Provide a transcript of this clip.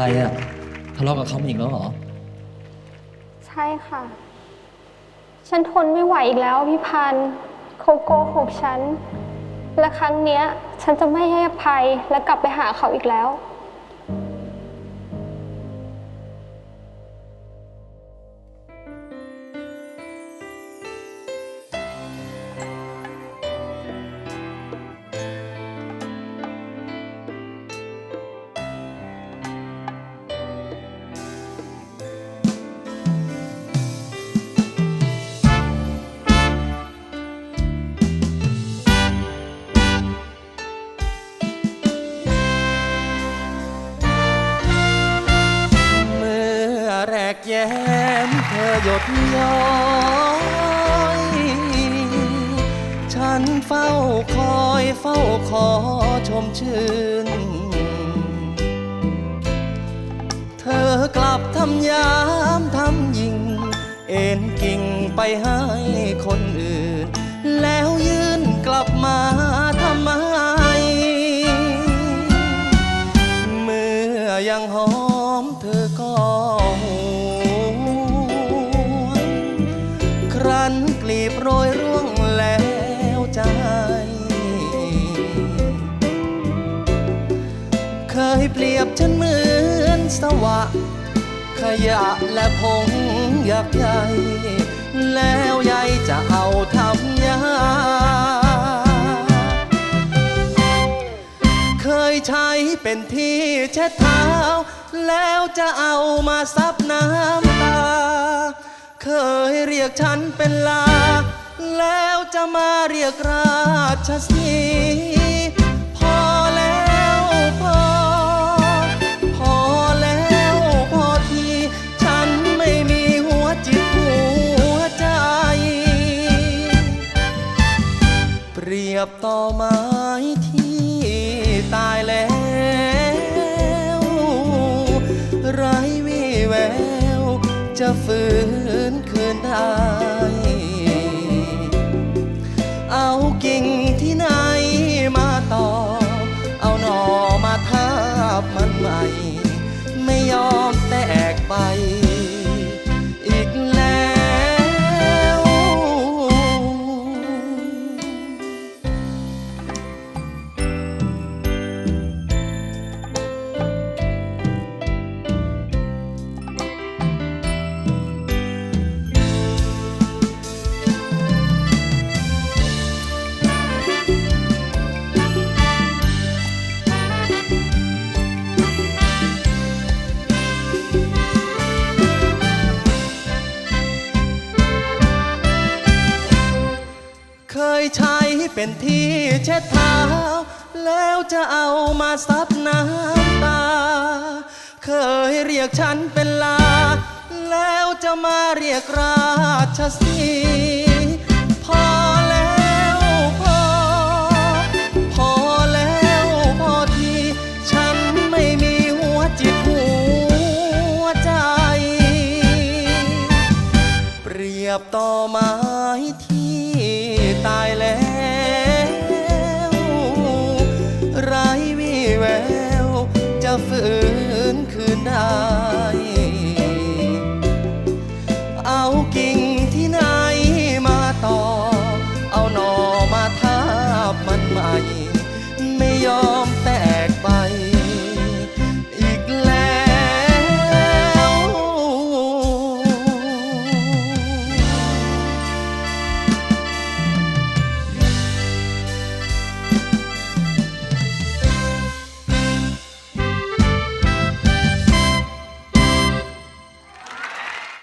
อะไรอะทะเลาะกับเขาอีกแล้วเหรอ ใช่ค่ะ ฉันทนไม่ไหวอีกแล้วพี่พันธ์เขาโกหกฉัน และครั้งเนี้ย ฉันจะไม่ให้อภัยและกลับไปหาเขาอีกแล้ว แย้มเธอหยดย้อย ฉันเฝ้าคอยเฝ้าขอชมชื่น เธอกลับทำยามทำยิง เอ็นกิ่งไปให้คนอื่น แล้วยืนกลับมาทำไม เมื่อยังหอมเธอก็หว ลีบโรยร่วงแล้วใจ เคยเปรียบฉันเหมือนสวะ ขยะและผงหยักใยแล้วยายจะเอาทำยา เคยใช้เป็นที่เช็ดเท้า แล้วจะเอามาซับน้ำตา รียกฉันเป็นลา แล้วจะมาเรียกราชสีพอแล้วพอ พอแล้วพอที ฉันไม่มีหัวจิตหัวใจ เปรียบต่อม้ที่ จะฟื้นคืนได้ เอากิ่ง เป็นที่เช็ดเท้า แล้วจะเอามาซับน้ำตา เคยเรียกฉันเป็นลา แล้วจะมาเรียกราชสีพอแล้วพอ พอแล้วพอที ฉันไม่มีหัวจิตหัวใจ เปรียบต่อไม้